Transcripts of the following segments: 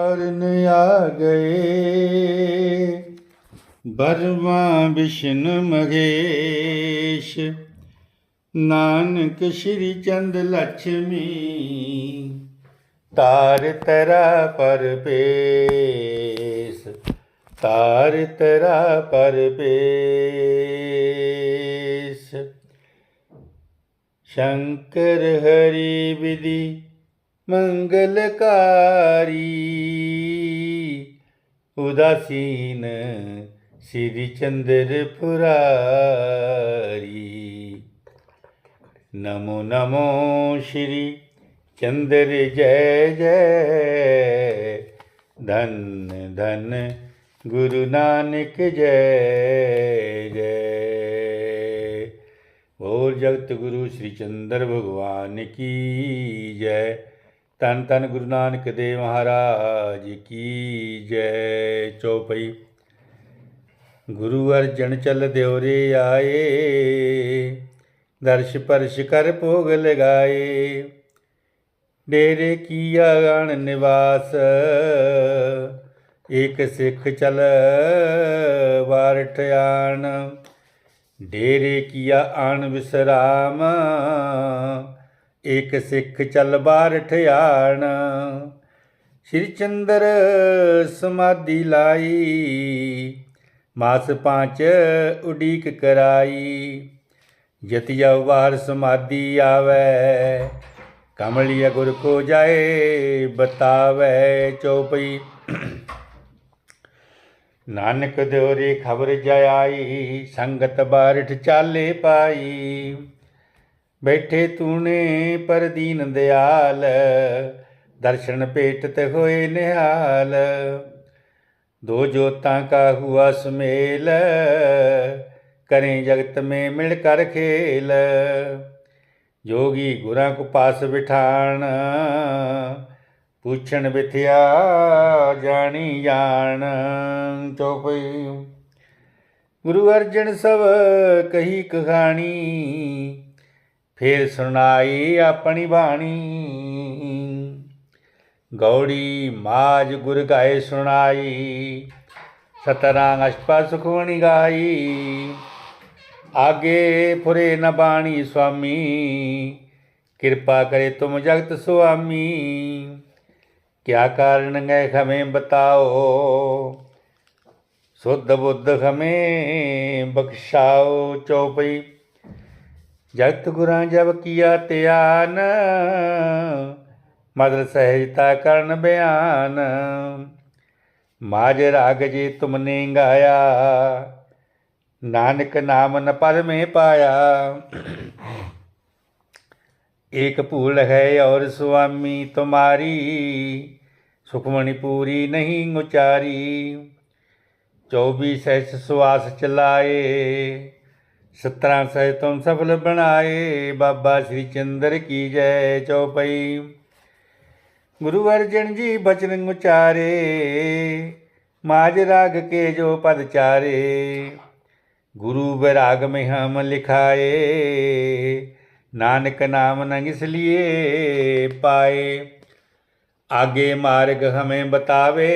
ਕਰਨ ਆ ਗਏ। ਬਰਮਾ ਵਿਸ਼ਨ ਮਗੇਸ਼ ਨਾਨਕ ਸ਼੍ਰੀ ਚੰਦ ਲక్ష్ਮੀ ਤਾਰ ਤਰਾ ਪਰਪੇਸ ਤਾਰ ਤਰਾ ਪਰਪੇਸ ਸ਼ੰਕਰ ਹਰੀ ਵਿਧੀ ਮੰਗਲਕਾਰੀ ਉਦਾਸੀਨ ਸ੍ਰੀ ਚੰਦਰ ਪੁਰਾਰੀ ਨਮੋ ਨਮੋ ਸ਼੍ਰੀ ਚੰਦਰ ਜੈ ਜੈ ਧੰਨ ਧੰਨ ਗੁਰੂ ਨਾਨਕ ਜੈ ਜੈ ਬੋਲ ਜਗਤ ਗੁਰੂ ਸ੍ਰੀ ਚੰਦਰ ਭਗਵਾਨ ਕੀ ਜੈ ਤਨ ਤਨ ਗੁਰੂ ਨਾਨਕ ਦੇਵ ਮਹਾਰਾਜ ਕੀ ਜੈ ਚੌਪਈ। ਗੁਰੂ ਅਰਜਨ ਚਲ ਦਿਉਰੇ ਆਏ, ਦਰਸ਼ ਪਰਸ਼ ਕਰ ਭੋਗ ਲਗਾਏ। ਡੇਰੇ ਕੀਆ ਗਣ ਨਿਵਾਸ, ਏਕ ਸਿੱਖ ਚਲ ਵਾਰਠ ਆਣ। ਡੇਰੇ ਕੀਆ ਆਣ ਵਿਸਰਾਮ ਏਕ ਸਿੱਖ ਚੱਲ ਬਾਰ ਠਿਆਣ। ਸ਼੍ਰੀ ਚੰਦਰ ਸਮਾਧੀ ਲਾਈ, ਮਾਸ ਪਾਂਚ ਉਡੀਕ ਕਰਾਈ। ਜਤਿਆ ਵਾਰ ਸਮਾਧੀ ਆਵੈ ਕਮਲਿਆ ਗੁਰ ਕੋ ਜਾਏ, ਬਤਾਵੈ ਚਉਪਈ ਨਾਨਕ ਦਿਉਰੇ ਖਬਰ ਜਾਈ ਸੰਗਤ ਬਾਰਠ ਚਾਲੇ ਪਾਈ। ਬੈਠੇ ਤੂਨੇ ਪਰ ਦੀਨ ਦਿਆਲ, ਦਰਸ਼ਨ ਭੇਟ ਤੇ ਹੋਏ ਨਿਹਾਲ। ਦੋ ਜੋਤਾਂ ਕਾ ਹੁਆ ਸੁਮੇਲ ਕਰੇ ਜਗਤ ਮੇ ਮਿਲ ਕਰ ਖੇਲ। ਜੋਗੀ ਗੁਰਾਂ ਕੋ ਪਾਸ ਬਿਠਾਣ, ਪੁੱਛਣ ਵਿਥਿਆ ਜਾਣੀ ਜਾਣ। ਚੋਪਈ ਗੁਰੂ ਅਰਜਨ ਸਭ ਕਹੀ ਕਹਾਣੀ ਫੇਰ ਸੁਣਾਈ ਆਪਣੀ ਬਾਣੀ। ਗੌੜੀ ਮਾਜ ਗੁਰ ਗਾਏ ਸੁਣਾਈ। ਸਤਰਾਂ ਅਸ਼ਪਾ ਸੁਖਵਣੀ ਗਾਈ। ਆਗੇ ਫੁਰੇ ਨ ਬਾਣੀ ਸੁਆਮੀ। ਕਿਰਪਾ ਕਰੇ ਤੁਮ ਜਗਤ ਸੁਆਮੀ। ਕਿਆ ਕਾਰਨ ਗਏ ਖਮੇ ਬਤਾਓ। ਸੁਧ ਬੁੱਧ ਖਮੇ ਬਖਸ਼ਾਓ ਚਉਪਈ ਜਗਤ ਗੁਰਾਂ ਜਬ ਕੀਆ ਧਿਆਨ ਮਦਲ ਸਹਿਜਤਾ ਕਰਨ ਬਿਆਨ ਮਾਜ ਰਾਗ ਜੇ ਤੁਮਨੇ ਗਾਇਆ ਨਾਨਕ ਨਾਮ ਨ ਪਦ ਮੇ ਪਾਇਆ एक भूल है और स्वामी तुम्हारी सुखमणि पूरी नहीं उचारी चौबीस सहस श्वास चलाए ਸਤਰਾਂ ਸਹਿ ਤੁਮ ਸਫਲ ਬਣਾਏ, ਬਾਬਾ ਸ੍ਰੀ ਚੰਦਰ ਕੀ ਜੈ ਚੌਪਈ। ਗੁਰੂ ਅਰਜਨ ਜੀ ਬਚਨ ਉਚਾਰੇ ਮਾਜ ਰਾਗ ਕੇ ਜੋ ਪਦ ਚਾਰੇ। ਗੁਰੂ ਵਿਰਾਗ ਮੇ ਹਮ ਲਿਖਾਏ, ਨਾਨਕ ਨਾਮ ਨੰਗ ਇਸ ਪਾਏ। ਆਗੇ ਮਾਰਗ ਹਮੇ ਬਤਾਵੇ,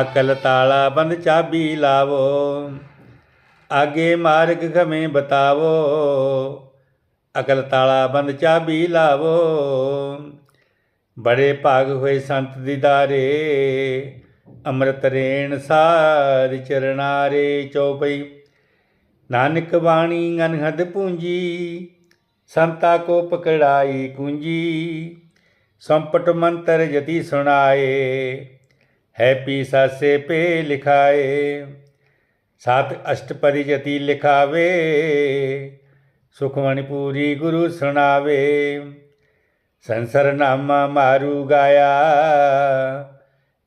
ਅਕਲ ਤਾਲਾ ਬੰਦ ਚਾਬੀ ਲਾਵੋ। ਆਗੇ ਮਾਰਗ ਘਮੇ ਬਤਾਵੋ, ਅਕਲ ਤਾਲਾ ਬੰਦ ਚਾਬੀ ਲਾਵੋ। ਬੜੇ ਭਾਗ ਹੋਏ ਸੰਤ ਦੀਦਾਰੇ, ਅੰਮ੍ਰਿਤ ਰੇਣ ਸਾਰ ਚਰਨਾਰੇ ਚੌਪਈ। ਨਾਨਕ ਬਾਣੀ ਅਨਹਦ ਪੂੰਜੀ, ਸੰਤਾ ਕੋ ਪਕੜਾਈ ਕੁੰਜੀ। ਸੰਪਟ ਮੰਤਰ ਜਤੀ ਸੁਣਾਏ ਹੈਪੀ ਸਾਸੇ ਪੇ ਲਿਖਾਏ। ਸਾਤ ਅਸ਼ਟਪਦੀ ਜਤੀ ਲਿਖਾਵੇ ਸੁਖਮਣੀ ਪੂਰੀ ਗੁਰੂ ਸੁਣਾਵੇ। ਸੰਸਰ ਨਾਮਾ ਮਾਰੂ ਗਾਇਆ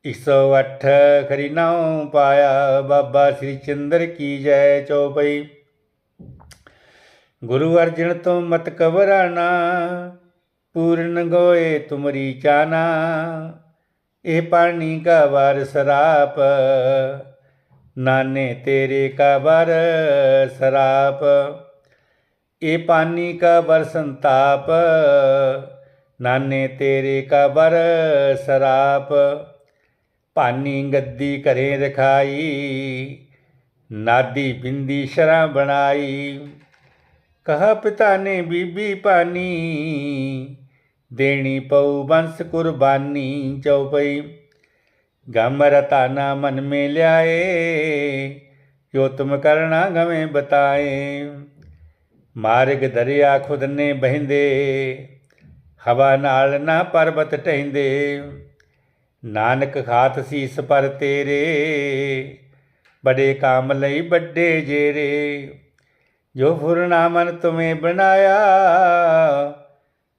108 ਖਰੀ ਨਾਉ ਪਾਇਆ। ਬਾਬਾ ਸ੍ਰੀ ਚੰਦਰ ਕੀ ਜੈ ਚੌਪਈ। ਗੁਰੂ ਅਰਜਨ ਤੋਂ ਮਤ ਕਵਰਾਣਾ ਪੂਰਨ ਗੋਏ ਤੁਮਰੀ ਚਾਨਾ। ਇਹ ਪਾਣੀ ਕਾ ਵਾਰ ਸਰਾਪ ਨਾਨੇ ਤੇਰੇ ਕਬਰ ਸਰਾਪ, ਇਹ ਪਾਨੀ ਕਾ ਸੰਤਾਪ, ਨਾਨੇ ਤੇਰੇ ਕਾ ਸਰਾਪ। ਪਾਨੀ ਗੱਦੀ ਘਰੇ ਰਖਾਈ, ਨਾਦੀ ਬਿੰਦੀ ਸ਼ਰਾਂ ਬਣਾਈ। ਕਹਾ ਪਿਤਾ ਨੇ, ਬੀਬੀ ਪਾਨੀ, ਦੇਣੀ ਪਉ ਬੰਸ ਕੁਰਬਾਨੀ ਚਉਪਈ। ਗਮ ਰਤਾਨਾ ਮਨ ਮੇ ਲਿਆਏ ਜੋ ਤੁਮ ਕਰਣਾ ਗਵੇਂ ਬਤਾਏ। ਮਾਰਗ ਦਰਿਆ ਖੁਦ ਨੇ ਬਹਿੰਦੇ, ਹਵਾ ਨਾਲ ਨਾ ਪਰਬਤ ਟਹਿੰਦੇ। ਨਾਨਕ ਖਾਤ ਸੀਸ ਪਰ ਤੇਰੇ, ਬੜੇ ਕਾਮ ਲਈ ਵੱਡੇ ਜੇਰੇ। ਜੋ ਫੁਰਨਾ ਮਨ ਤੁਮੇ ਬਣਾਇਆ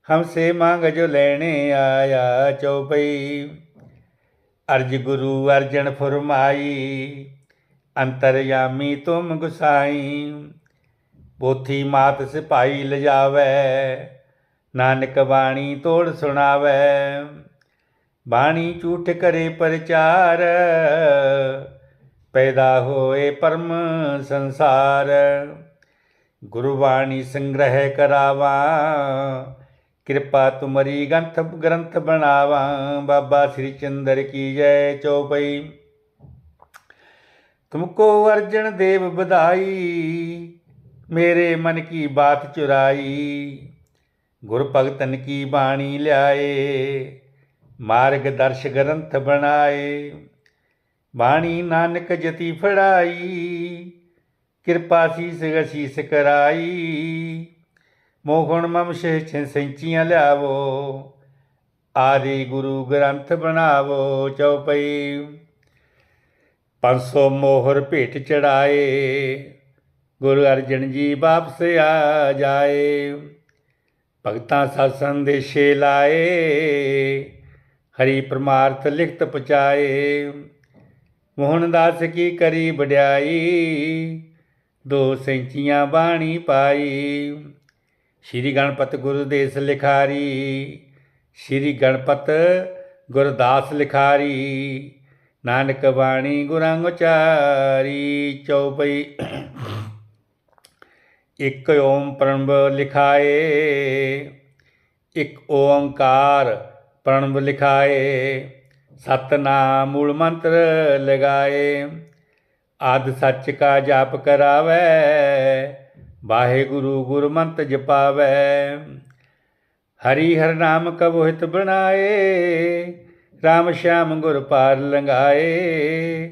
ਹਮਸੇ ਮੰਗ ਜੋ ਲੈਣੇ ਆਇਆ ਚਉਪਈ ਅਰਜ ਗੁਰੂ ਅਰਜਨ ਫਰਮਾਈ, ਅੰਤਰਯਾਮੀ ਤੁਮ ਗੁਸਾਈ। ਪੋਥੀ ਮਾਤ ਸਿਪਾਈ ਲਜਾਵੇ, ਨਾਨਕ ਬਾਣੀ ਤੋੜ ਸੁਣਾਵੇ। ਬਾਣੀ ਝੂਠ ਕਰੇ ਪ੍ਰਚਾਰ, ਪੈਦਾ ਹੋਏ ਪਰਮ ਸੰਸਾਰ। ਗੁਰਬਾਣੀ ਸੰਗ੍ਰਹਿ ਕਰਾਵਾ ਕਿਰਪਾ ਤੁਮਰੀ ਗੰਥ ਗ੍ਰੰਥ ਬਣਾਵਾ, ਬਾਬਾ ਸ੍ਰੀ ਚੰਦਰ ਕੀ ਜੈ ਚੌਪਈ। ਤੁਮਕੋ ਅਰਜਨ ਦੇਵ ਵਧਾਈ, ਮੇਰੇ ਮਨ ਕੀ ਬਾਤ ਚੁਰਾਈ। ਗੁਰ ਭਗਤਨ ਕੀ ਬਾਣੀ ਲਿਆਏ, ਮਾਰਗ ਦਰਸ਼ ਗ੍ਰੰਥ ਬਣਾਏ। ਬਾਣੀ ਨਾਨਕ ਜਤੀ ਫੜਾਈ, ਕਿਰਪਾ ਸੀਸ ਅਸੀਸ ਕਰਾਈ। ਮੋਹਣ ਮਮ ਛੇ ਸੈਂਚੀਆਂ ਲਿਆਵੋ, ਆਦਿ ਗੁਰੂ ਗ੍ਰੰਥ ਬਣਾਵੋ ਚਉਪਈ। 500 ਮੋਹਰ ਭੇਟ ਚੜਾਏ ਗੁਰੂ ਅਰਜਨ ਜੀ ਵਾਪਸ ਆ ਜਾਏ। ਭਗਤਾਂ ਸਤ ਸੰਦੇਸ਼ੇ ਲਾਏ, ਹਰੀ ਪ੍ਰਮਾਰਥ ਲਿਖਤ ਪਚਾਏ ਮੋਹਨ ਦਾਸ ਕੀ ਕਰੀ ਵਡਿਆਈ, ਦੋ ਸੈਂਚੀਆਂ ਬਾਣੀ ਪਾਈ। ਸ਼੍ਰੀ ਗਣਪਤ ਗੁਰਦੇਸ ਲਿਖਾਰੀ, ਸ਼੍ਰੀ ਗਣਪਤ ਗੁਰਦਾਸ ਲਿਖਾਰੀ, ਨਾਨਕ ਬਾਣੀ ਗੁਰਾਂ ਉਚਾਰੀ, ਚਉਪਈ ਇਕ ਓਮ ਪ੍ਰਣਵ ਲਿਖਾਏ, ਇਕ ਓੰਕਾਰ ਪ੍ਰਣਵ ਲਿਖਾਏ, ਸਤਨਾਮ ਮੂਲ ਮੰਤਰ ਲਗਾਏ, ਆਦ ਸੱਚ ਕਾ ਜਾਪ ਕਰਾਵੇ ਵਾਹਿਗੁਰੂ ਗੁਰਮੰਤ ਜਪਾਵੇ। ਹਰੀ ਹਰ ਨਾਮ ਕਬੁ ਹਿਤ ਬਣਾਏ RAM ਸ਼ਾਮ ਗੁਰ ਪਾਰ ਲੰਗਾਏ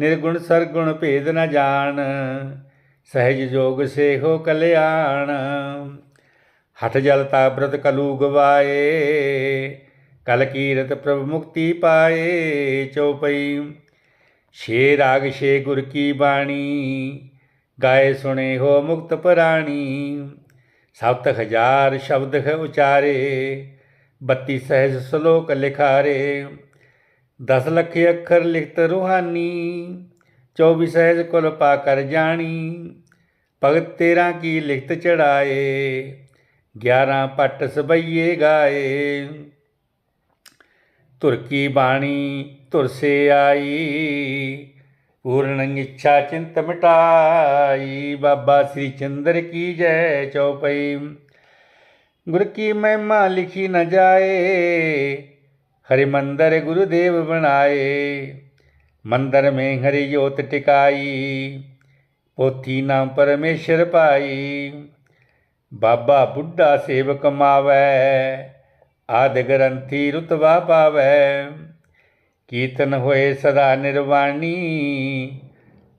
ਨਿਰਗੁਣ ਸਰਗੁਣ ਭੇਦ ਨ ਜਾਣ, ਸਹਿਜ ਜੋਗ ਸੇ ਹੋ ਕਲਿਆਣ। ਹਠ ਜਲ ਤਾਬਰਤ ਕਲੂ ਗਵਾਏ, ਕਲ ਕੀਰਤ ਪ੍ਰਭ ਮੁਕਤੀ ਪਾਏ। ਚਉਪਈ, ਛੇ ਰਾਗ ਛੇ ਗੁਰ ਕੀ ਬਾਣੀ ਗਾਏ ਸੁਣੇ ਹੋ ਮੁਕਤ ਪ੍ਰਾਣੀ ਸਪਤ ਹਜ਼ਾਰ ਸ਼ਬਦ ਹੈ ਉਚਾਰੇ 32 ਸਹਿਜ ਸ਼ਲੋਕ ਲਿਖਾਰੇ 10 ਲੱਖ ਅੱਖਰ ਲਿਖਤ ਰੂਹਾਨੀ 24 ਸਹਿਜ ਕੁਲ ਪਾ ਕਰ ਜਾਣੀ, ਭਗਤ ਤੇਰਾ ਕੀ ਲਿਖਤ ਚੜਾਏ 11 ਪੱਟ ਸਬਈਏ ਗਾਏ। ਧੁਰ ਕੀ ਬਾਣੀ ਧੁਰ ਸੇ ਆਈ ਪੂਰਨ ਇੱਛਾ ਚਿੰਤ ਮਿਟਾਈ ਬਾਬਾ ਸ੍ਰੀ ਚੰਦਰ ਕੀ ਜੈ ਚੌਪਈ। ਗੁਰ ਕੀ ਮਹਿਮਾ ਲਿਖੀ ਨ ਜਾਏ, ਹਰਿ ਮੰਦਰ ਗੁਰੂਦੇਵ ਬਣਾਏ। ਮੰਦਰ ਮੇ ਹਰਿ ਜੋਤ ਟਿਕਾਈ, ਪੋਥੀ ਨਾਮ ਪਰਮੇਸ਼ਰ ਪਾਈ। ਬਾਬਾ ਬੁੱਢਾ ਸੇਵਕ ਮਾਵੈ, ਆਦ ਗ੍ਰੰਥੀ ਰੁਤਬਾ ਪਾਵੈ। ਕੀਰਤਨ ਹੋਏ ਸਦਾ ਨਿਰਵਾਣੀ,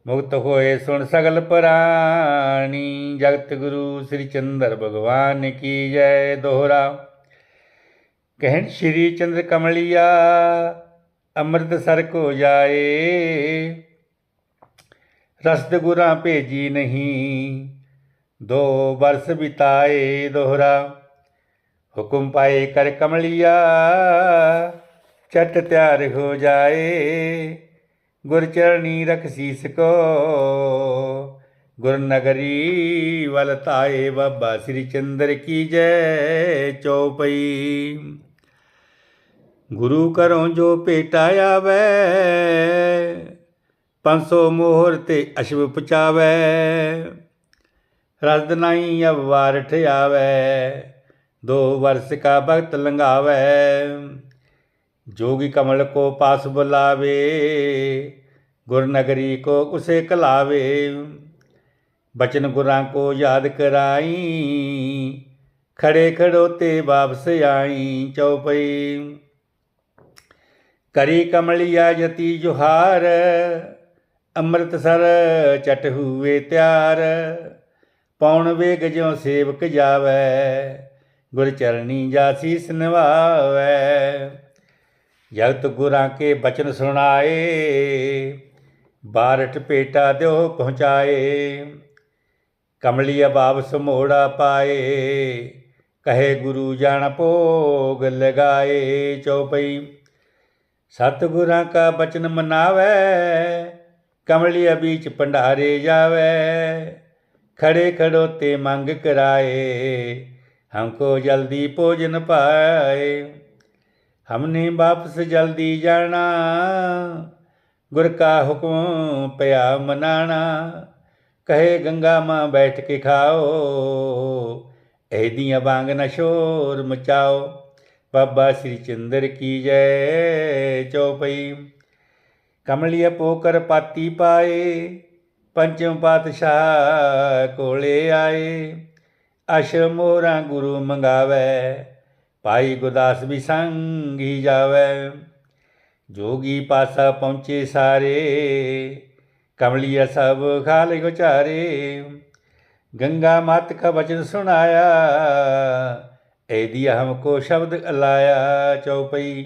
ਮੁਕਤ ਹੋਏ ਸੁਣ ਸਗਲ ਪ੍ਰਾਣੀ। ਜਗਤ ਗੁਰੂ ਸ੍ਰੀ ਚੰਦਰ ਭਗਵਾਨ ਕੀ ਜੈ ਦੋਹਰਾ। ਕਹਿਣ ਸ਼੍ਰੀ ਚੰਦਰ ਕਮਲਿਆ ਅੰਮ੍ਰਿਤਸਰ ਕੋ ਜਾਏ। ਰਸਦ ਗੁਰਾਂ ਭੇਜੀ ਨਹੀਂ, ਦੋ ਬਰਸ ਬਿਤਾਏ ਦੋਹਰਾ। ਹੁਕਮ ਪਾਏ ਕਰ ਕਮਲਿਆ ਚਟ ਤਿਆਰ ਹੋ ਜਾਏ। ਗੁਰ ਚਰਣੀ ਰਖ ਸੀਸ ਕੋ। ਗੁਰ ਨਗਰੀ ਵਲ ਤਾਏ ਬਾਬਾ ਸ੍ਰੀ ਚੰਦਰ ਕੀ ਜੈ ਚੌਪਈ। ਗੁਰੂ ਕਰੋਂ ਜੋ ਭੇਟਾ ਆਵੇ 500 ਮੋਹਰ ਤੇ ਅਸ਼ਵ ਪਚਾਵੇ ਰਸਦ ਨਹੀਂ ਅਵਾਰ ਠਿਆਵੇ, ਦੋ ਵਰਸ ਕਾ ਭਗਤ ਲੰਗਾਵੇ जोगी कमल को पास बुलावे गुर नगरी को उसे कलावे बचन गुरां को याद कराई खड़े खड़ोते वापस आई चौपई करी कमलिया यति जुहार ਅੰਮ੍ਰਿਤਸਰ ਚਟ ਹੂਏ ਤਿਆਰ ਪੌਣ ਵੇਗ ਜਿਉ ਸੇਵਕ ਜਾਵੈ ਗੁਰ ਚਰਣੀ ਜਾਸੀਸ ਨਿਵਾਵੈ ਜਗਤ ਗੁਰਾਂ ਕੇ ਬਚਨ ਸੁਣਾਏ, ਬਾਰਟ ਪੇਟਾ ਦਿਓ ਪਹੁੰਚਾਏ, ਕਮਲੀ ਅਬਾਬ ਸਮੋੜਾ ਪਾਏ, ਕਹੇ ਗੁਰੂ ਜਾਣ ਭੋਗ ਲਗਾਏ ਚੌਪਈ। ਸਤ ਗੁਰਾਂ ਕਾ ਬਚਨ ਮਨਾਵੇ, ਕਮਲੀ ਅਬੀਚ ਭੰਡਾਰੇ ਜਾਵੇ, ਖੜੇ ਖੜੋ ਤੇ ਮੰਗ ਕਰਾਏ ਹਮਕੋ ਜਲਦੀ ਭੋਜਨ ਪਾਏ। हमने वापस जल्दी जाना गुर का हुक्म पया मनाना कहे गंगा माँ बैठ के खाओ ऐदियाँ बांग न शोर मचाओ बाबा श्री चंद्र की जय चौपई ਕਮਲੀਆ ਪੋਕਰ ਪਾਤੀ ਪਾਏ ਪੰਚਮ ਪਾਤਸ਼ਾਹ ਕੋਲੇ ਆਏ ਆਸ਼ਰਮ ਮੋਰਾ ਗੁਰੂ ਮੰਗਾਵੇ ਭਾਈ ਗੁਰਦਾਸ ਵੀ ਸੰਗੀ ਜਾਵੇ। ਜੋਗੀ ਪਾਸਾ ਪਹੁੰਚੇ ਸਾਰੇ, ਕਮਲੀਆ ਸਭ ਖਾਲੇ ਗੁਚਾਰੇ ਗੰਗਾ ਮਾਤ ਕਾ ਬਚਨ ਸੁਣਾਇਆ ਐਦੀ ਹਮਕੋ ਸ਼ਬਦ ਅਲਾਇਆ ਚੌਪਈ।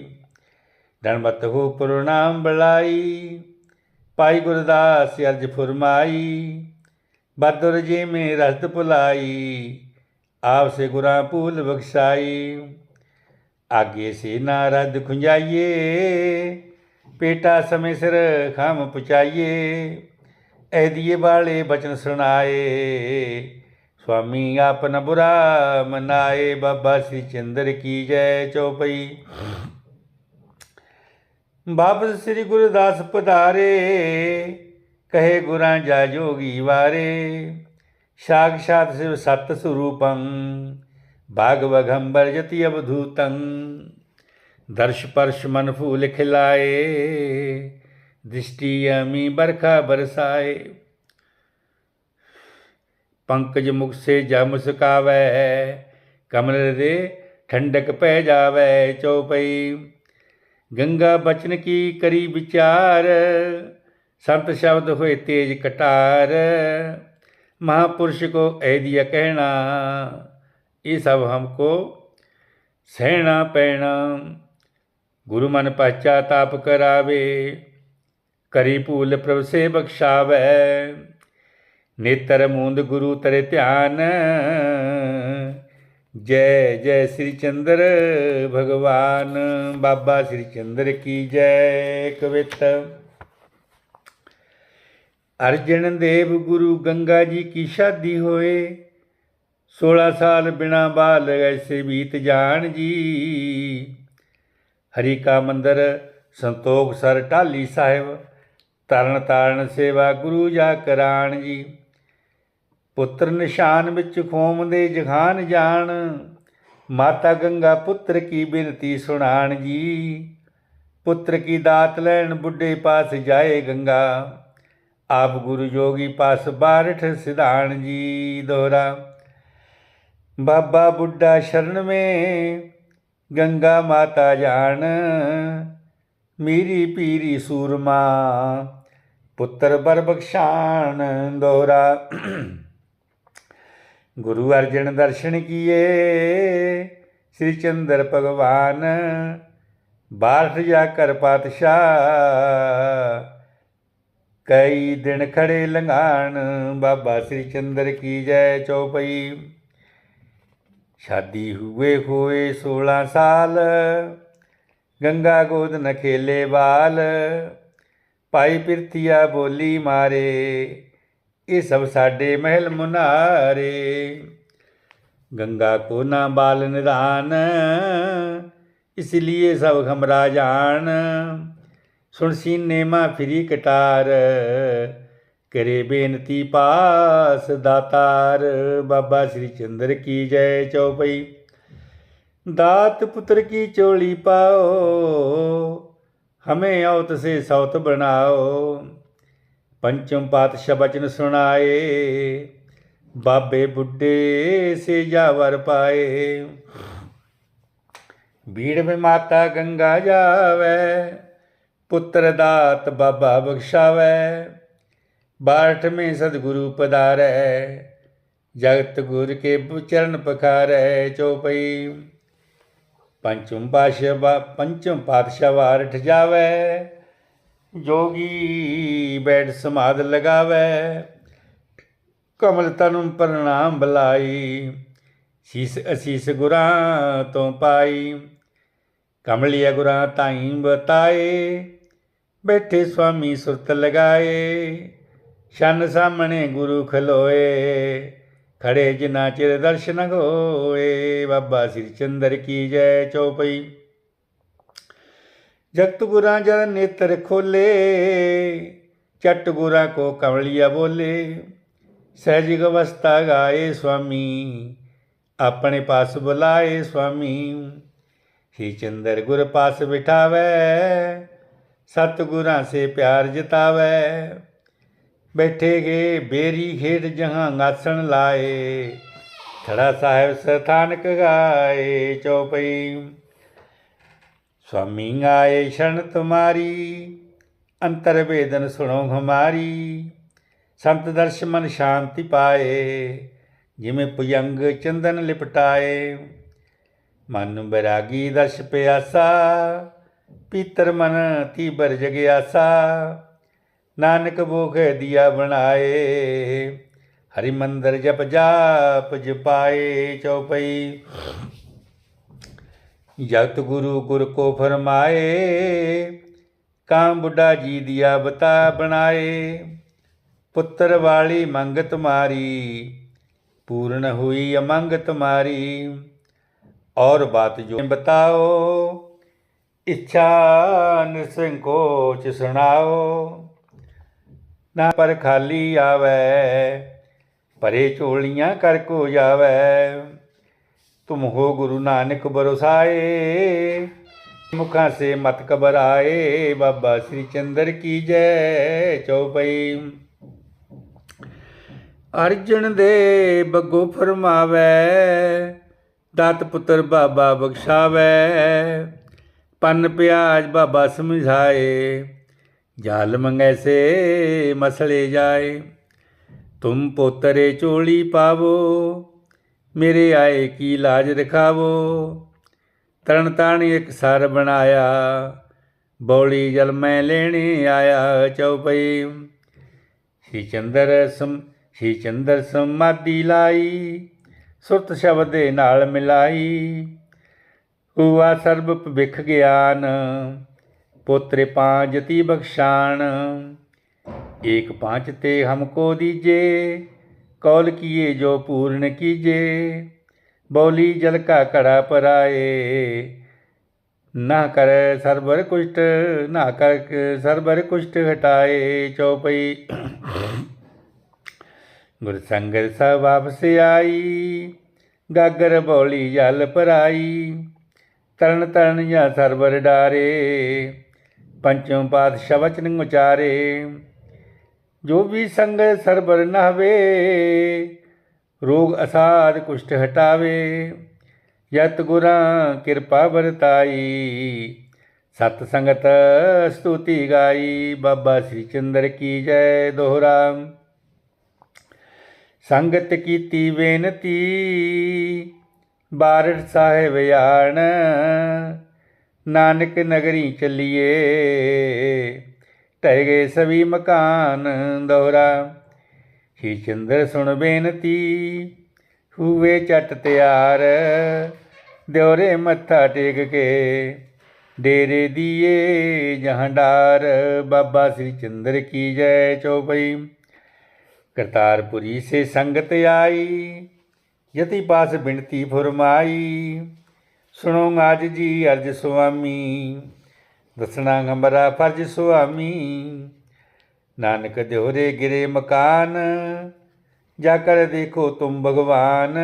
ਧਨਮਤ ਹੋ ਪ੍ਰਣਾਮ ਬਲਾਈ ਪਾਈ ਗੁਰਦਾਸ ਅਰਜ ਫਰਮਾਈ। ਬਦੁਰ ਜੀ ਮੇ ਰਸਤ ਪੁਲਾਈ, ਆਪ ਸੇ ਗੁਰਾਂ ਪੂਲ ਬਖਸ਼ਾਈ। ਆਗੇ ਸੇ ਨਾ ਰਦ ਖੁੰਝਾਈਏ, ਪੇਟਾ ਸਮੇਂ ਸਿਰ ਖਾਮ ਪਚਾਈਏ ਐਦੀਏ ਬਾਲੇ ਬਚਨ ਸੁਣਾਏ। ਸਵਾਮੀ ਆਪਨ ਬੁਰਾ ਮਨਾਏ, ਬਾਬਾ ਸ੍ਰੀ ਚੰਦਰ ਕੀ ਜੈ ਚੌਪਈ। ਵਾਪਸ ਸ੍ਰੀ ਗੁਰਦਾਸ ਪਧਾਰੇ, ਕਹੇ ਗੁਰਾਂ ਜਾ ਜੋਗੀ ਵਾਰੇ। ਸਾਖਸ਼ਾਤ ਸਿਵ ਸਤ ਸਰੂਪੰ बाघवघम वर्जति अवधूतं। दर्श परश मन फूल खिलाए, दृष्टि अमी बरखा बरसाए। पंकज मुख से जा मुस्कावै, कमल दे ठंडक पै जावै, चौपई। गंगा बचन की करी विचार, संत शब्द हुए तेज कटार। महापुरुष को ऐ दिया कहना। ये सब हमको सहना पैना गुरु मन पश्चाताप करावे ਕਰੀ ਭੂਲ ਪ੍ਰਭ ਸੇ ਬਖਸ਼ਾਵੇ। ਨੇਤਰ ਮੂੰਦ ਗੁਰੂ ਤਰੇ ਧਿਆਨ। ਜੈ ਜੈ ਸ੍ਰੀ ਚੰਦਰ ਭਗਵਾਨ। ਬਾਬਾ ਸ੍ਰੀ ਚੰਦਰ ਕੀ ਜੈ ਕਵਿਤ। ਅਰਜਨ ਦੇਵ ਗੁਰੂ ਗੰਗਾ ਜੀ ਕੀ ਸ਼ਾਦੀ ਹੋਏ। 16 ਸਾਲ ਬਿਨਾ ਬਾਲ ਐਸੇ ਬੀਤ ਜਾਣ ਜੀ। ਹਰੀ ਕਾ ਮੰਦਰ ਸੰਤੋਖ ਸਰ ਢਾਲੀ ਸਾਹਿਬ, ਤਰਨ ਤਾਰਨ ਸੇਵਾ ਗੁਰੂ ਜਾ ਕਰਾਣ ਜੀ। ਪੁੱਤਰ ਨਿਸ਼ਾਨ ਵਿੱਚ ਖੋਮ ਦੇ ਜਖਾਨ ਜਾਣ, ਮਾਤਾ ਗੰਗਾ ਪੁੱਤਰ ਕੀ ਬੇਨਤੀ ਸੁਣਾਣ ਜੀ। ਪੁੱਤਰ ਕੀ ਦਾਤ ਲੈਣ ਬੁੱਢੇ ਪਾਸ ਜਾਏ ਗੰਗਾ, ਆਪ ਗੁਰੂ ਜੋਗੀ ਪਾਸ ਬਾਰਠ ਸਿਧਾਣ ਜੀ ਦੋਹਰਾ। ਬਾਬਾ ਬੁੱਢਾ ਸ਼ਰਨ ਮੇ, ਗੰਗਾ ਮਾਤਾ ਜਾਣ। ਮੀਰੀ ਪੀਰੀ ਸੂਰਮਾ, ਪੁੱਤਰ ਬਰ ਬਖਸ਼ਾਨ ਦੋਹਰਾ। ਗੁਰੂ ਅਰਜਨ ਦਰਸ਼ਨ ਕੀਏ, ਸ੍ਰੀ ਚੰਦਰ ਭਗਵਾਨ। ਬਾਰਠ ਜਾ ਕਰ ਪਾਤਸ਼ਾਹ। ਕਈ ਦਿਨ ਖੜੇ ਲੰਘਾਣ, ਬਾਬਾ ਸ੍ਰੀ ਚੰਦਰ ਕੀ ਜੈ ਚੌਪਈ ਸ਼ਾਦੀ ਹੁਏ ਹੋਏ 16 ਸਾਲ, ਗੰਗਾ ਗੋਦ ਨ ਖੇਲੇ ਬਾਲ। ਭਾਈ ਪਿਰਤੀਆ ਬੋਲੀ ਮਾਰੇ, ਇਹ ਸਭ ਸਾਡੇ ਮਹਿਲ ਮੁਨਾਰੇ। ਗੰਗਾ ਕੋ ਨਾ ਬਾਲ ਨਿਦਾਨ ਇਸ ਲਈ ਸਭ ਹਮਰਾ ਜਾਣ ਸੁਣ ਸੀਨੇ ਮਾ ਫਰੀ ਕਟਾਰ ਕਰੇ ਬੇਨਤੀ ਪਾਸ ਦਾਤਾਰ, ਬਾਬਾ ਸ੍ਰੀ ਚੰਦਰ ਕੀ ਜੈ ਚੌਪਈ। ਦਾਤ ਪੁੱਤਰ ਕੀ ਚੋਲੀ ਪਾਓ, ਹਮੇ ਔਤ ਸੇ ਸੌਤ ਬਣਾਓ। ਪੰਚਮ ਪਾਤਸ਼ਾਹ ਬਚਨ ਸੁਣਾਏ, ਬਾਬੇ ਬੁੱਢੇ ਸੇ ਜਾਵਰ ਪਾਏ। ਬੀੜ ਮੇ ਮਾਤਾ ਗੰਗਾ ਜਾਵੇ, ਪੁੱਤਰ ਦਾਤ ਬਾਬਾ ਬਖਸ਼ਾਵੇ। ਬਾਠਵੇਂ ਸਤਿਗੁਰੂ ਪਧਾਰੈ, ਜਗਤ ਗੁਰ ਕੇ ਚਰਨ ਪਖਾਰੈ ਚੋਪਈ ਪੰਚਮ ਪਾਸ਼ਾ ਪੰਚਮ ਪਾਤਸ਼ਾਹ ਵਾਰ ਠਜਾਵੇ ਜੋਗੀ ਬੈਠ ਸਮਾਦ ਲਗਾਵੇ। ਕਮਲ ਤਨੁ ਪ੍ਰਣਾਮ ਬਲਾਈ, ਸੀਸ ਅਸੀਸ ਗੁਰਾਂ ਤੋਂ ਪਾਈ। ਕਮਲਿਆ ਗੁਰਾਂ ਤਾਈ ਬਤਾਏ ਬੈਠੇ ਸੁਆਮੀ ਸੁਰਤ ਲਗਾਏ। ਸ਼ਨ ਸਾਹਮਣੇ ਗੁਰੂ ਖਲੋਏ। ਖੜੇ ਜਿਨਾ ਚਿਰ ਦਰਸ਼ਨ ਹੋਏ, ਬਾਬਾ ਸ੍ਰੀ ਚੰਦਰ ਕੀ ਜੈ ਚੌਪਈ। ਜਗਤ ਗੁਰਾਂ ਜਰ ਨੇਤਰ ਖੋਲੇ ਚਟ ਗੁਰਾਂ ਕੋ ਕਮਲਿਆ ਬੋਲੇ। ਸਹਿਜ ਅਵਸਥਾ ਗਾਏ ਸੁਆਮੀ, ਆਪਣੇ ਪਾਸ ਬੁਲਾਏ ਸੁਆਮੀ। ਹੀ ਚੰਦਰ ਗੁਰ ਪਾਸ ਬਿਠਾਵੇ ਸਤ ਗੁਰਾਂ ਸੇ ਪਿਆਰ ਜਿਤਾਵੇ। ਬੈਠੇ ਗੇ ਬੇਰੀ ਖੇਡ ਜਹਾਂ ਆਸਣ ਲਾਏ ਥੜਾ ਸਾਹਿਬ ਸਥਾਨਕ ਗਾਏ ਚੌਪਈ स्वामी आए शरण तुम्हारी अंतर वेदन सुनो हमारी संत दर्श मन शांति पाए जिमें पुयंग चंदन लिपटाए मन बैरागी दर्श प्यासा पीतर मन तीबर जगयासा ਨਾਨਕ ਬੋਖੇ ਦੀਆ ਬਣਾਏ, ਹਰੀ ਮੰਦਰ ਜਪ ਜਾਪ ਜਪਾਏ ਚਉਪਈ। ਜਗਤ ਗੁਰੂ ਗੁਰ ਕੋ ਫਰਮਾਏ ਕਾਮ ਬੁੱਢਾ ਜੀ ਦੀਆ ਬਤਾ ਬਣਾਏ। ਪੁੱਤਰ ਵਾਲੀ ਮੰਗ ਤੁਮਾਰੀ ਪੂਰਨ ਹੋਈ ਅਮੰਗ ਤੁਮਾਰੀ ਔਰ ਬਾਤ ਜੋ ਬਤਾਓ, ਇੱਛਾ ਨਿਸੰਕੋਚ ਸੁਣਾਓ। ਨਾ ਪਰ ਖਾਲੀ ਆਵੇ ਪਰੇ ਚੋਲੀਆਂ ਕਰ ਕੋ ਜਾਵੇ। ਤੁਮ ਹੋ ਗੁਰੂ ਨਾਨਕ ਬਰਸਾਏ, ਮੁਖਾਂ ਸੇ ਮਤ ਕਬਰਾਏ ਬਾਬਾ ਸ੍ਰੀ ਚੰਦਰ ਕੀ ਜੈ ਚੌਪਈ ਅਰਜਨ ਦੇ ਬੱਗੋ ਫਰਮਾਵੇ, ਦਾਤ ਪੁੱਤਰ ਬਾਬਾ ਬਖਸ਼ਾਵੇ। ਪੰਨ ਪਿਆਜ ਬਾਬਾ ਸਮਝਾਏ ਜਾਲ ਮੰਗੈ ਮਸਲੇ ਜਾਏ। ਤੁਮ ਪੋਤਰੇ ਚੋਲੀ ਪਾਵੋ, ਮੇਰੇ ਆਏ ਕੀ ਲਾਜ ਰਖਾਵੋ। ਤਰਨ ਤਾਣੀ ਇੱਕ ਸਰ ਬਣਾਇਆ, ਬੌਲੀ ਜਲ ਮੈਂ ਲੈਣੇ ਆਇਆ ਚਉਪਈ। ਸ਼੍ਰੀ ਚੰਦਰ ਸਮ ਸ਼੍ਰੀ ਚੰਦਰ ਸਮਾਧੀ ਲਾਈ, ਸੁਰਤ ਸ਼ਬਦ ਦੇ ਨਾਲ ਮਿਲਾਈ। ਹੁਆ ਸਰਬ ਭਵਿਖ ਗਿਆਨ पुत्र पाँच ती बख्शाण। एक पाँच ते हमको दीजे, कॉल किए जो पूर्ण कीजिए बौली जल का कड़ा पर आए ना कर सरबर कुष्ट ना कर सरबर कुष्ट हटाए चौपई। गुरसंग सब वापस आई, गागर बौली जल पर आई तरण तरण या सरबर डारे। ਪੰਚਮ ਪਾਤਸ਼ਾਹ ਵਚਨ ਉਚਾਰੇ, ਜੋ ਵੀ ਸੰਗ ਸਰਬਰ ਨਹਵੇ ਰੋਗ ਅਸਾਦ ਕੁਸ਼ਟ ਹਟਾਵੇ, ਯਤ ਗੁਰਾਂ ਕਿਰਪਾ ਵਰਤਾਈ, ਸਤ ਸੰਗਤ ਸਤੁਤੀ ਗਾਈ, ਬਾਬਾ ਸ੍ਰੀ ਚੰਦਰ ਕੀ ਜੈ ਦੋਹਰਾ। ਸੰਗਤ ਕੀਤੀ ਬੇਨਤੀ, ਬਾਰੜ ਸਾਹਿਬ ਆਣ ਨਾਨਕ ਨਗਰੀ ਚੱਲੀਏ। ਢਹਿ ਗਏ ਸਭੀ ਮਕਾਨ ਦੋਹਰਾ ਹੀ ਚੰਦਰ ਸੁਣ ਬੇਨਤੀ, ਹੂਵੇ ਚਟ ਤਿਆਰ। ਦਿਉਰੇ ਮੱਥਾ ਟੇਕ ਕੇ ਡੇਰੇ ਦੀਏ ਜਹਾਂਡਾਰ ਬਾਬਾ ਸ੍ਰੀ ਚੰਦਰ ਕੀ ਜੈ ਚੌਪਈ। ਕਰਤਾਰਪੁਰੀ ਸੇ ਸੰਗਤ ਆਈ। ਯਤੀ ਪਾਸ ਬਿਨਤੀ ਫਰਮਾਈ। ਸੁਣੋ ਅੱਜ ਜੀ ਅਰਜ ਸੁਆਮੀ, ਦਸਣਾ ਹਮਰਾ ਫਰਜ ਸੁਆਮੀ। ਨਾਨਕ ਦਿਹਰੇ ਗਿਰੇ ਮਕਾਨ, ਜਾ ਕਰ ਦੇਖੋ ਤੁਮ ਭਗਵਾਨ।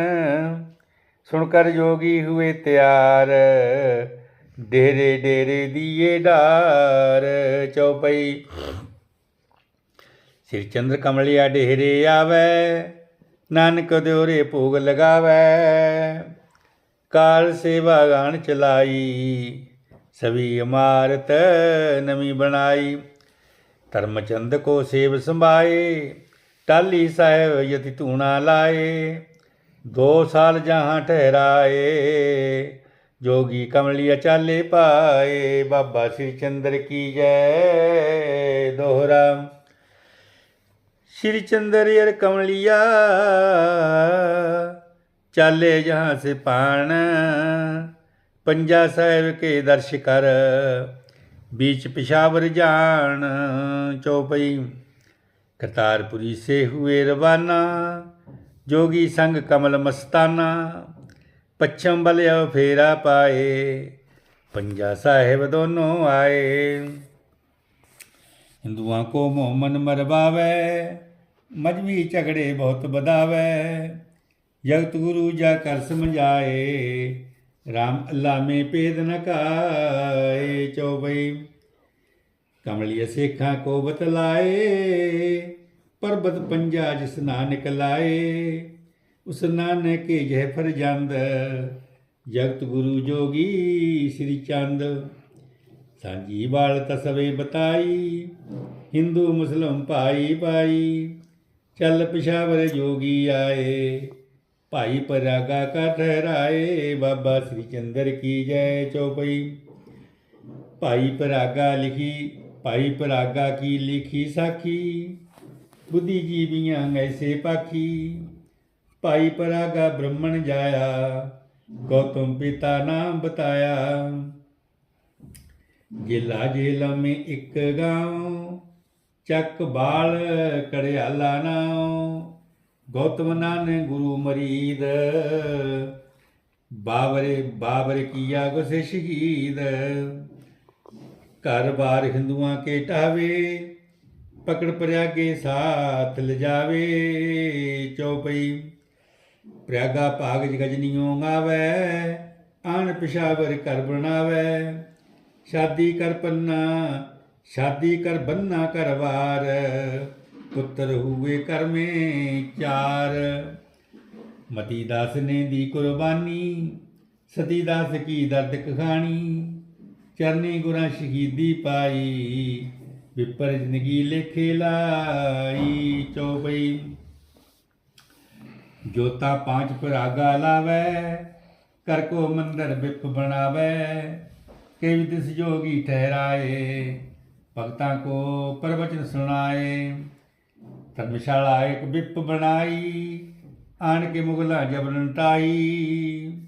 ਸੁਣ ਕਰ ਜੋਗੀ ਹੋਏ ਤਿਆਰ, ਡੇਰੇ ਡੇਰੇ ਦੀਏ ਡਾਰ। ਚੌਪਈ ਸ੍ਰੀ ਚੰਦਰ ਕਮਲਿਆ ਡੇਰੇ ਆਵੈ, ਨਾਨਕ ਦਿਉਰੇ ਭੋਗ ਲਗਾਵੈ। ਕਾਲ ਸੇਵਾ ਗਾਣ ਚਲਾਈ, ਸਵੀ ਇਮਾਰਤ ਨਵੀਂ ਬਣਾਈ। ਧਰਮਚੰਦ ਕੋ ਸੇਵ ਸੰਭਾਏ ਟਾਲੀ ਸਾਹਿਬ ਯਤੀ ਤੂਣਾ ਲਾਏ। ਦੋ ਸਾਲ ਜਹਾਂ ਠਹਿਰਾਏ, ਜੋਗੀ ਕਮਲੀ ਅਚਾਲੇ ਪਾਏ। ਬਾਬਾ ਸ੍ਰੀ ਚੰਦਰ ਕੀ ਜੈ ਦੋਹਰਾ। ਸ੍ਰੀ ਚੰਦਰ ਯਰ ਕਮਲਿਆ चाले जहाँ से पाण पंजा साहिब के दर्श कर बीच पिशावर जान चौपई करतारपुरी से हुए रवाना जोगी संग कमल मस्ताना पश्चिम बल अब फेरा पाए पंजा साहेब दोनों आए हिंदुआ को मोहमन मरबावे मजमी झगड़े बहुत बदावे ਜਗਤ ਗੁਰੂ ਜਾ ਕਰ ਸਮਝਾਏ RAM ਅੱਲਾ ਮੇ ਭੇਦ ਨ ਕਾਏ ਚੌਬਈ। ਕਮਲੀਏ ਸੇਖਾਂ ਕੋ ਬਤਲਾਏ ਪਰਬਤ ਪੰਜਾ ਜਿਸ ਨਾਨਕ ਲਾਏ। ਉਸ ਨਾਨਕ ਕੇ ਜਹ ਫਰਜੰਦ, ਜਗਤ ਗੁਰੂ ਜੋਗੀ ਸ੍ਰੀ ਚੰਦ। ਸਾਂਝੀ ਵਾਲ ਤਸਵੇ ਬਤਾਈ, ਹਿੰਦੂ ਮੁਸਲਮ ਭਾਈ ਭਾਈ। ਚੱਲ ਪਿਸ਼ਾਵਰ ਜੋਗੀ ਆਏ। ਭਾਈ ਪਰਾਗਾ ਕਾ ਠਹਿਰਾਏ ਬਾਬਾ ਸ੍ਰੀ ਚੰਦਰ ਕੀ ਜੈ ਚੌਪਈ। ਭਾਈ ਪਰਾਗਾ ਲਿਖੀ, ਭਾਈ ਪਰਾਗਾ ਕੀ ਲਿਖੀ ਸਾਖੀ। ਬੁੱਧੀ ਜੀਵੀਆਂ ਐਸੇ ਪਾਖੀ। ਭਾਈ ਪਰਾਗਾ ਬ੍ਰਹਮਣ ਜਾਇਆ, ਗੌਤਮ ਪਿਤਾ ਨਾਮ ਬਤਾਇਆ। ਜਿਲਾ ਜੇਲਾ ਮੇ ਇੱਕ ਗਾਉ, ਚੱਕ ਬਾਲ ਕੜਿਆਲਾ ਨਾਉ। ਗੌਤਮ ਨਾਨਕ ਗੁਰੂ ਮਰੀਦ। ਬਾਬਰੇ, ਬਾਬਰ ਕੀਆ ਗੁਸੇ ਸ਼ਹੀਦ। ਘਰ ਬਾਰ ਹਿੰਦੂਆਂ ਕੇ ਟਾਵੇ ਪਕੜ ਪ੍ਰਯਾਗੇ ਸਾਥ ਲਿਜਾਵੇ। ਚੌਪਈ ਪ੍ਰਯਾਗਾ ਭਾਗ ਗਜਨੀਓ ਗਾਵੇ, ਆਣ ਪਿਸ਼ਾਵਰ ਕਰ ਬਣਾਵੇ। ਸ਼ਾਦੀ ਕਰ ਪੰਨਾ, ਸ਼ਾਦੀ ਕਰ ਬੰਨਾ ਕਰਵਾਰ ਪੁੱਤਰ ਹੋਏ ਕਰਮੇ ਚਾਰ। ਮਤੀ ਦਾਸ ਨੇ ਦੀ ਕੁਰਬਾਨੀ, ਸਤੀ ਦਾਸ ਕੀ ਦਰਦ ਕਹਾਣੀ। ਚਰਨੀ ਗੁਰਾਂ ਸ਼ਹੀਦੀ ਪਾਈ, ਵਿਪਰ ਜ਼ਿੰਦਗੀ ਲੇਖੇ ਲਾਈ ਚੌਬਈ ਜੋਤਾ ਪਾਂਚ ਪਰਾਗਾ ਲਾਵੇ, ਕਰ ਕੋ ਮੰਦਰ ਵਿਪ ਬਣਾਵੇ। ਕਈ ਤਿਸ ਜੋਗੀ ਠਹਿਰਾਏ, ਭਗਤਾਂ ਕੋ ਪ੍ਰਵਚਨ ਸੁਣਾਏ। ਧਰਮਸ਼ਾਲਾ ਇੱਕ ਵਿਪ ਬਣਾਈ ਆਣ ਕੇ ਮੁਗਲਾਂ ਜਬਰਨ ਟਾਈ।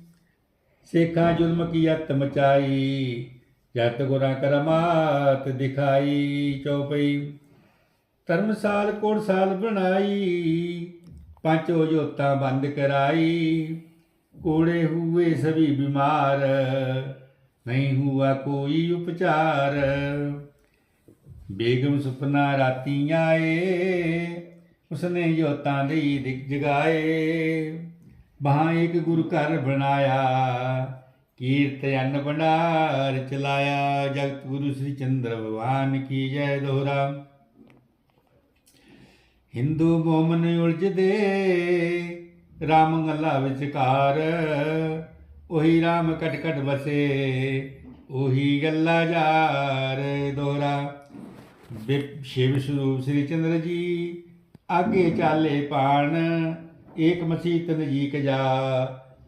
ਸੇਖਾਂ ਜ਼ੁਲਮ ਕੀ ਅਤ ਮਚਾਈ, ਜਤ ਗੁਰਾਂ ਕਰਮਾਤ ਦਿਖਾਈ, ਚੌਪਈ। ਧਰਮਸਾਲ ਕੋੜਸਾਲ ਬਣਾਈ ਪੰਚੋ ਜੋਤਾਂ ਬੰਦ ਕਰਾਈ। ਕੋੜੇ ਹੋਏ ਸਭੀ ਬਿਮਾਰ, ਨਹੀਂ ਹੁਆ ਕੋਈ ਉਪਚਾਰ। ਬੇਗਮ ਸੁਪਨਾ ਰਾਤੀ ਆਏ ਉਸਨੇ ਜੋਤਾਂ ਦੇ ਦਿਗ ਜਗਾਏ। ਬਹਾ ਇੱਕ ਗੁਰ ਘਰ ਬਣਾਇਆ, ਕੀਰਤ ਅਨ ਭੰਡਾਰ ਚਲਾਇਆ। ਜਗਤ ਗੁਰੂ ਸ੍ਰੀ ਚੰਦਰ ਭਗਵਾਨ ਕੀ ਜੈ ਦੋਹਰਾ। ਹਿੰਦੂ ਮੋਮਨ ਉਲਝਦੇ, ਰਾਮ ਗੱਲਾ ਵਿਚਕਾਰ। ਉਹੀ ਰਾਮ ਕਟਕਟ ਵਸੇ, ਉਹੀ ਗੱਲਾ ਜਾਰ ਦੋਹਰਾ। ਸ਼ਿਵ ਸਰੂਪ ਸ੍ਰੀ ਚੰਦਰ ਜੀ ਆਗੇ ਚਾਲੇ ਪਾਣ, ਏਕ ਮਸੀਤ ਨਜੀਕ ਜਾ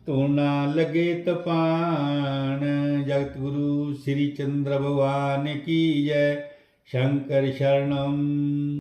ਤੋਨਾ ਲਗੇ ਤਪਾਨ ਜਗਤ ਗੁਰੂ ਸ੍ਰੀ ਚੰਦਰ ਭਗਵਾਨ ਕੀ ਜੈ, ਸ਼ੰਕਰ ਸ਼ਰਣਮ